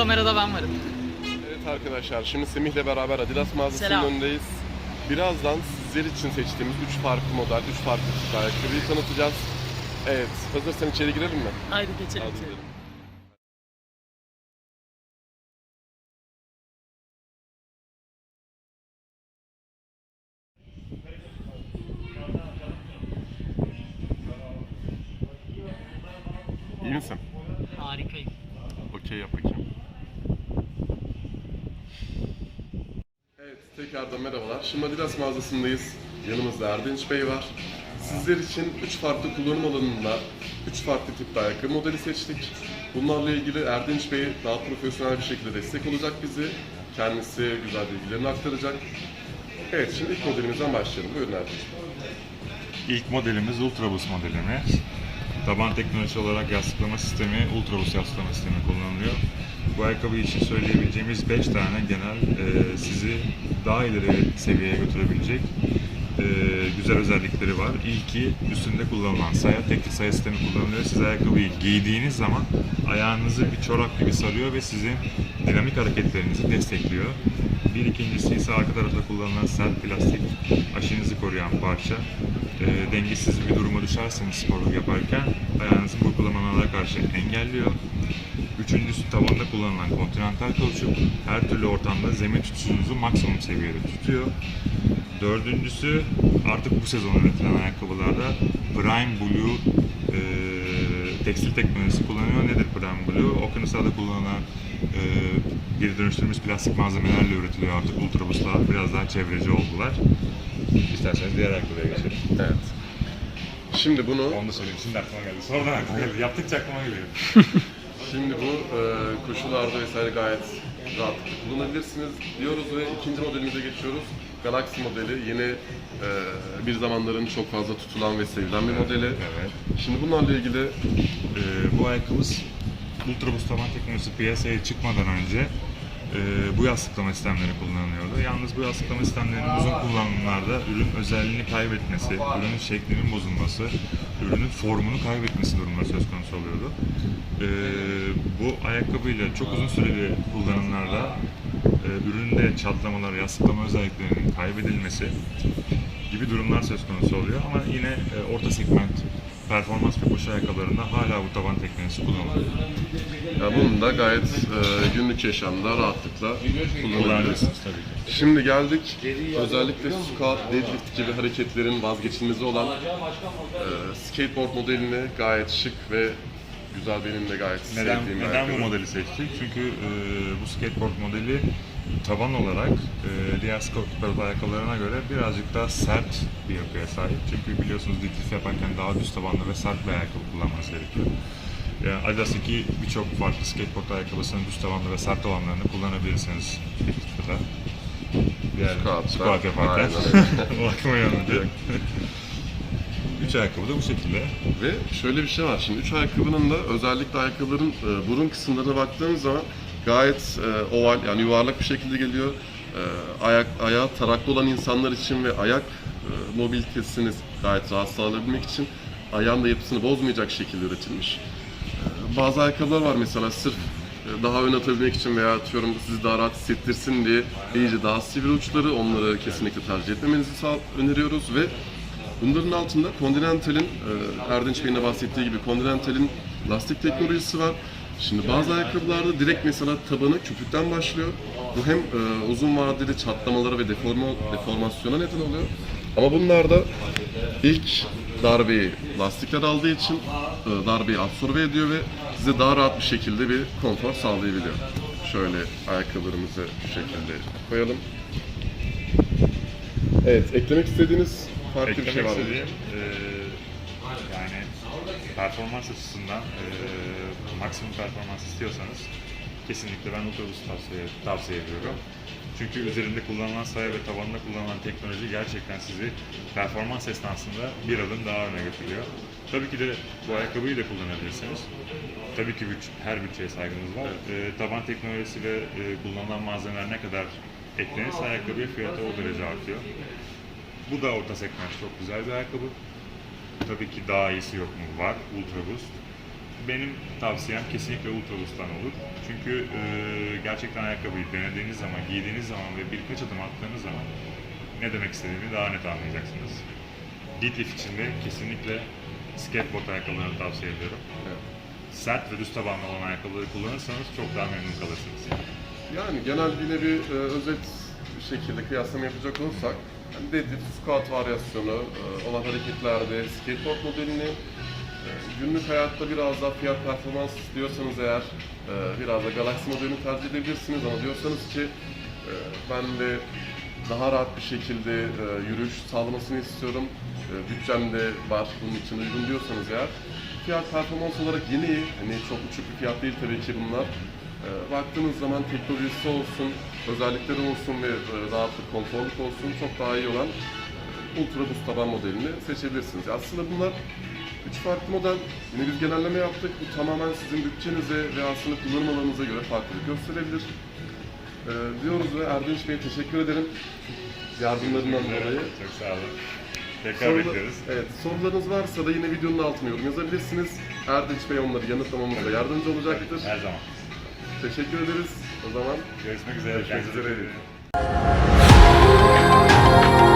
kamerada ben varım. Evet arkadaşlar şimdi Semih'le beraber Adidas mağazasının Selam. önündeyiz. Birazdan sizler için seçtiğimiz 3 farklı model, 3 farklı tip ayakkabıyı tanıtacağız. Evet, hazırsan içeri girelim mi? Haydi geçelim. Hadi gidelim. İyi misin? Harikayım. Okey yap bakayım. Evet, tekrardan merhabalar. Şimdi Adidas mağazasındayız. Yanımızda Erdinç Bey var. Sizler için 3 farklı kullanım alanında 3 farklı tipte ayakkabı modeli seçtik. Bunlarla ilgili Erdinç Bey daha profesyonel bir şekilde destek olacak bizi. Kendisi güzel bilgilerini aktaracak. Evet, şimdi ilk modelimizden başlayalım. Buyurun Erdinç Bey. İlk modelimiz Ultraboost modelimiz. Taban teknolojisi olarak yastıklama sistemi, Ultraboost yastıklama sistemi kullanılıyor. Bu ayakkabı için söyleyebileceğimiz 5 tane genel e, sizi daha ileri seviyeye götürebilecek e, güzel özellikleri var. İlki üstünde kullanılan saya, tekli saya sistemi kullanılıyor. Siz ayakkabıyı giydiğiniz zaman ayağınızı bir çorap gibi sarıyor ve sizin dinamik hareketlerinizi destekliyor. Bir ikincisi ise arka tarafta kullanılan sert plastik aşınızı koruyan parça. E, dengesiz bir duruma düşerseniz spor yaparken ayağınızın burkulamalara karşı engelliyor. Tavanda kullanılan kontinental kauçuk her türlü ortamda zemin tutuşunuzu maksimum seviyede tutuyor. Dördüncüsü artık bu sezon üretilen ayakkabılarda Prime Blue e, tekstil teknolojisi kullanıyor. Nedir Prime Blue? Okyanuslarda kullanılan e, geri dönüştürülmüş plastik malzemelerle üretiliyor artık Ultraboost'lar. Biraz daha çevreci oldular. İsterseniz diğer ayakkabıya geçelim. Evet. Şimdi bunu Onu da söyleyeyim. Şimdi aklıma geldi. Sonradan aklıma geldi. Yaptıkça aklıma geliyor. Şimdi bu e, koşullarda vesaire gayet rahatlıkla kullanabilirsiniz diyoruz ve ikinci modelimize geçiyoruz. Galaxy modeli yine e, bir zamanların çok fazla tutulan ve sevilen bir modeli. Evet. Şimdi bunlarla ilgili Ee, bu ayakkabımız Ultraboost taban teknolojisi piyasaya çıkmadan önce e, bu yastıklama sistemleri kullanılıyordu. Yalnız bu yastıklama sistemlerinin uzun kullanımlarda ürün özelliğini kaybetmesi, ürünün şeklinin bozulması, ürünün formunu kaybetmesi durumları söz konusu oluyordu. Ee, bu ayakkabıyla çok uzun süreli kullanımlarda e, üründe çatlamalar, yastıklama özelliklerinin kaybedilmesi gibi durumlar söz konusu oluyor ama yine e, orta segment performans ve koşu ayakkabılarında hala bu taban teknolojisi kullanılıyor. ya bunun da gayet e, günlük yaşamda rahatlıkla kullanabilirsiniz. Tabii ki. Şimdi geldik özellikle squat, deadlift gibi hareketlerin vazgeçilmezi olan e, skateboard modeline gayet şık ve güzel benim de gayet Neden, sevdiğim bir neden bu ayakkabı. modeli seçtik? Çünkü e, bu skateboard modeli taban olarak e, diğer skateboard ayakkabılarına göre birazcık daha sert bir yapıya sahip. Çünkü biliyorsunuz deadlift yaparken daha düz tabanlı ve sert bir ayakkabı kullanmanız gerekiyor. Yani Adidas'taki birçok farklı skateboard ayakkabısının düz tabanlı ve sert olanlarını kullanabilirsiniz de. Diğer Squat'ta. squat yaparken. O aklıma geldi. Üç ayakkabı da bu şekilde. Ve şöyle bir şey var şimdi üç ayakkabının da özellikle ayakkabıların e, burun kısımlarına baktığınız zaman gayet e, oval yani yuvarlak bir şekilde geliyor. E, ayak ayağı taraklı olan insanlar için ve ayak e, mobilitesini gayet rahat sağlayabilmek için ayağın da yapısını bozmayacak şekilde üretilmiş. E, bazı ayakkabılar var mesela sırf e, daha ön atabilmek için veya atıyorum sizi daha rahat hissettirsin diye iyice daha sivri uçları onları kesinlikle tercih etmemenizi öneriyoruz ve Bunların altında Continental'in, e, Erdinç Bey'in de bahsettiği gibi Continental'in lastik teknolojisi var. Şimdi bazı ayakkabılarda direkt mesela tabanı köpükten başlıyor. Bu hem e, uzun vadeli çatlamalara ve deforma, deformasyona neden oluyor. Ama bunlarda ilk darbeyi lastikler aldığı için e, darbeyi absorbe ediyor ve size daha rahat bir şekilde bir konfor sağlayabiliyor. Şöyle ayakkabılarımızı şu şekilde koyalım. Evet, eklemek istediğiniz farklı bir Eklemek şey var mı? istediğim eee, yani performans açısından eee, maksimum performans istiyorsanız kesinlikle ben Ultraboost tavsiye, tavsiye ediyorum. Çünkü üzerinde kullanılan saya ve tabanında kullanılan teknoloji gerçekten sizi performans esnasında bir adım daha öne götürüyor. Tabii ki de bu ayakkabıyı da kullanabilirsiniz. Tabii ki bütç- her bütçeye saygımız var. Eee, taban teknolojisi ve eee, kullanılan malzemeler ne kadar eklenirse ayakkabıya fiyatı o derece artıyor. Bu da orta segment çok güzel bir ayakkabı. Tabii ki daha iyisi yok mu? Var. Ultra Boost. Benim tavsiyem kesinlikle Ultra Boost'tan olur. Çünkü e, gerçekten ayakkabıyı denediğiniz zaman, giydiğiniz zaman ve birkaç adım attığınız zaman ne demek istediğimi daha net anlayacaksınız. Deadlift için de kesinlikle skateboard ayakkabılarını tavsiye ediyorum. Evet. Sert ve düz tabanlı olan ayakkabıları kullanırsanız çok daha memnun kalırsınız. Yani genel yine bir e, özet bir şekilde kıyaslama yapacak olursak yani deadlift, squat varyasyonu e, olan hareketlerde skateboard modelini günlük hayatta biraz daha fiyat performans istiyorsanız eğer e, biraz da Galaxy modelini tercih edebilirsiniz ama diyorsanız ki e, ben de daha rahat bir şekilde e, yürüyüş sağlamasını istiyorum. E, bütçem de var bunun için uygun diyorsanız eğer fiyat performans olarak yine iyi. Hani çok uçuk bir fiyat değil tabii ki bunlar. E, baktığınız zaman teknolojisi olsun, özellikleri olsun ve e, rahatlık, konforluk olsun çok daha iyi olan Ultra Boost taban modelini seçebilirsiniz. Aslında bunlar üç farklı model. Yine biz genelleme yaptık. Bu tamamen sizin bütçenize ve aslında kullanım alanınıza göre farklılık gösterebilir. E, diyoruz ve Erdinç Bey'e teşekkür ederim. Yardımlarından dolayı. Çok sağ olun. Tekrar Sorular- bekleriz. Evet, sorularınız varsa da yine videonun altına yorum yazabilirsiniz. Erdinç Bey onları yanıtlamamızda yardımcı olacaktır. Her zaman. Teşekkür ederiz. O zaman Görüşmek üzere. Görüşmek üzere. bakın.